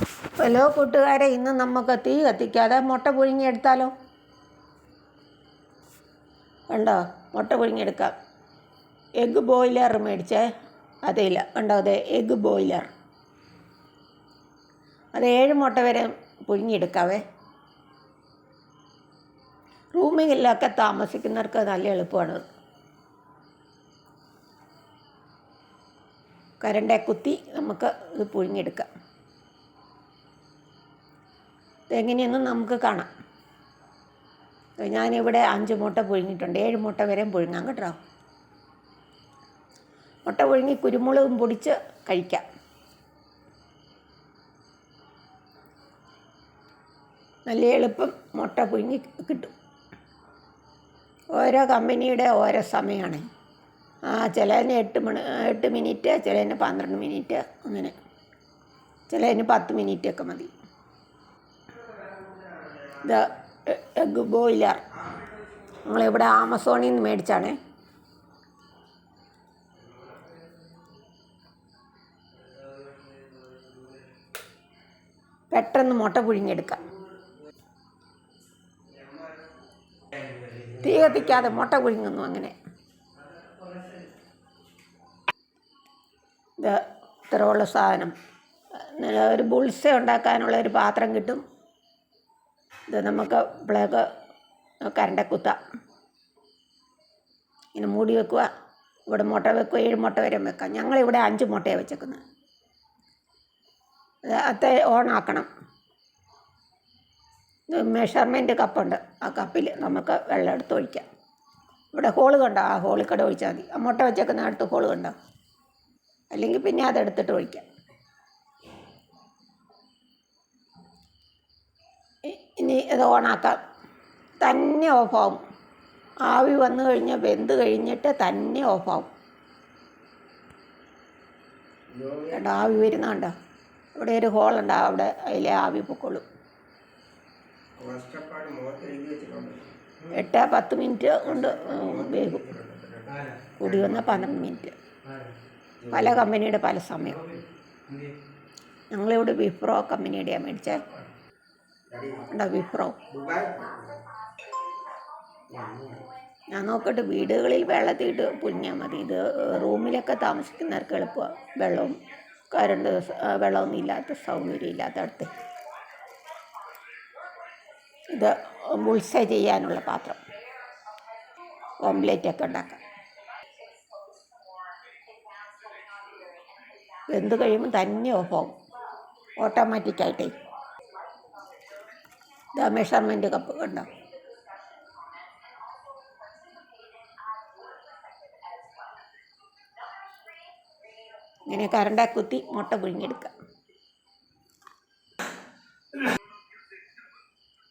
Hello കൂട്ടുകാരെ ഇന്ന് നമുക്ക് തീ കത്തിക്കാതെ മുട്ട പുഴുങ്ങിയെടുത്താലോ? കണ്ടോ? മുട്ട പുഴുങ്ങിയെടുക്കാം. Egg boiler മേടിച്ചേ. അതില്ല കണ്ടോ? അതെ എഗ്ഗ് ബോയിലർ അത് ഏഴ് മുട്ട വരെ പുഴുങ്ങിയെടുക്കാവേ. റൂമിലൊക്കെ താമസിക്കുന്നവർക്ക് നല്ല എളുപ്പമാണ്. കരണ്ടെ കുത്തി നമുക്ക് ഇത് പുഴുങ്ങിയെടുക്കാം. ഇതെങ്ങനെയെന്ന് നമുക്ക് കാണാം. ഞാനിവിടെ അഞ്ച് മുട്ട പുഴുങ്ങിയിട്ടുണ്ട്. ഏഴ് മുട്ട വരെ പുഴുങ്ങാം കേട്ടോ. മുട്ട പുഴുങ്ങി കുരുമുളകും പൊടിച്ച് കഴിക്കാം. നല്ല എളുപ്പം മുട്ട പുഴുങ്ങി കിട്ടും. ഓരോ കമ്പനിയുടെ ഓരോ സമയമാണ്. ആ ചിലതിന് എട്ട് മണി എട്ട് മിനിറ്റ് ചിലതിന് പന്ത്രണ്ട് മിനിറ്റ് അങ്ങനെ. ചിലതിന് പത്ത് മിനിറ്റ് ഒക്കെ മതി. ഇത് എഗ് ബോയിലർ. നമ്മളിവിടെ ആമസോണിൽ നിന്ന് മേടിച്ചാണേ. പെട്ടെന്ന് മുട്ട പുഴുങ്ങിയെടുക്കാം. തീ കത്തിക്കാതെ മുട്ട പുഴുങ്ങുന്നു അങ്ങനെ. ഇത് ഇത്രയുള്ള സാധനം. ഒരു ബുൾസ ഉണ്ടാക്കാനുള്ള ഒരു പാത്രം കിട്ടും. ഇത് നമുക്ക് പ്ലഗ് കരണ്ട കുത്താം. ഇങ്ങനെ മൂടി വെക്കുക. ഇവിടെ മുട്ട വെക്കുക. ഏഴ് മുട്ട വരെ വെക്കാം ഞങ്ങളിവിടെ അഞ്ച് മുട്ടയാണ് വെച്ചേക്കുന്നത്. അത് ഓണാക്കണം മെഷർമെന്റ് കപ്പുണ്ട് ആ കപ്പിൽ നമുക്ക് വെള്ളം എടുത്ത് ഒഴിക്കാം. ഇവിടെ ഹോൾ കണ്ടോ? ആ ഹോളിൽ കൂടെ ഒഴിച്ചാൽ മതി. ആ മുട്ട വെച്ചേക്കുന്ന അടുത്ത് ഹോൾ കണ്ടോ? അല്ലെങ്കിൽ പിന്നെ അതെടുത്തിട്ട് ഒഴിക്കാം. ഇനി ഇത് ഓണാക്കാം. തന്നെ ഓഫാവും. ആവി വന്നു കഴിഞ്ഞാൽ വെന്ത് കഴിഞ്ഞിട്ട് തന്നെ ഓഫാവും. കേട്ടോ ആവി വരുന്നുണ്ടോ? ഇവിടെ ഒരു ഹോളുണ്ട് അവിടെ അതിലെ ആവി പൊക്കോളും. എട്ട് പത്ത് മിനിറ്റ് കൊണ്ട് വേഗം. കൂടി വന്നാൽ പന്ത്രണ്ട് മിനിറ്റ് പല കമ്പനിയുടെ പല സമയം. ഞങ്ങളിവിടെ വിപ്രോ കമ്പനിയുടെയാണ് മേടിച്ചത് ഉണ്ടോ അഭിപ്രായം ഞാൻ നോക്കട്ടെ വീടുകളിൽ വെള്ളത്തിയിട്ട് പുഴിഞ്ഞാൽ മതി. ഇത് റൂമിലൊക്കെ താമസിക്കുന്നവർക്ക് എളുപ്പമാണ് വെള്ളവും കരണ്ട് വെള്ളമൊന്നും ഇല്ലാത്ത സൗകര്യം ഇല്ലാത്തടത്ത്. ഇത് ബുൾസ ചെയ്യാനുള്ള പാത്രം. ഓംലേറ്റൊക്കെ ഉണ്ടാക്കാം. വെന്ത് കഴിയുമ്പോൾ തന്നെ ഓഫാവും ഓട്ടോമാറ്റിക്കായിട്ടേ. ഇതാ കപ്പ് കണ്ടോ? ഇങ്ങനെ കരണ്ട കുത്തി മുട്ട പുഴുങ്ങിയെടുക്കാം.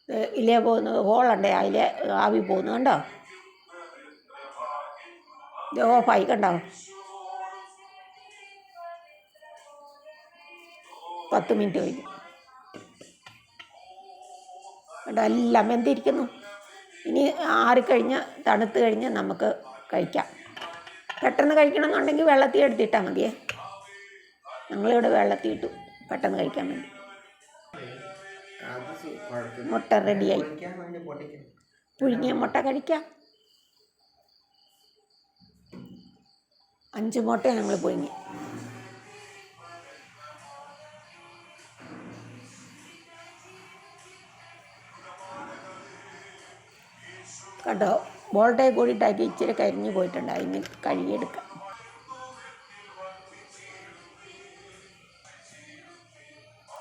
ഇല്ലേ ഇലേ പോകുന്നത് ഹോളുണ്ട് അതിലെ ആവി പോകുന്നു കണ്ടോ? ഇത് ഓഫായി കണ്ടോ? പത്ത് മിനിറ്റ് കഴിഞ്ഞു. കണ്ടോ എല്ലാം വെന്തിരിക്കുന്നു. ഇനി ആറിക്കഴിഞ്ഞ് തണുത്ത് കഴിഞ്ഞ് നമുക്ക് കഴിക്കാം. പെട്ടെന്ന് കഴിക്കണമെന്നുണ്ടെങ്കിൽ വെള്ളത്തിൽ എടുത്തിട്ടാൽ മതിയേ. ഞങ്ങളിവിടെ വെള്ളത്തിൽ ഇട്ടു പെട്ടെന്ന് കഴിക്കാൻ വേണ്ടി. മുട്ട റെഡിയായി. പുഴുങ്ങിയ മുട്ട കഴിക്കാം. അഞ്ച് മുട്ട ഞങ്ങൾ പുഴുങ്ങി. കണ്ടോ? ബോൾട്ടേ കൂടിയിട്ടാക്കി ഇച്ചിരി കരിഞ്ഞു പോയിട്ടുണ്ട്. അതിന് കഴുകിയെടുക്കാം.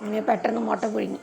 ഇനി പെട്ടെന്ന് മുട്ട പുഴുങ്ങി.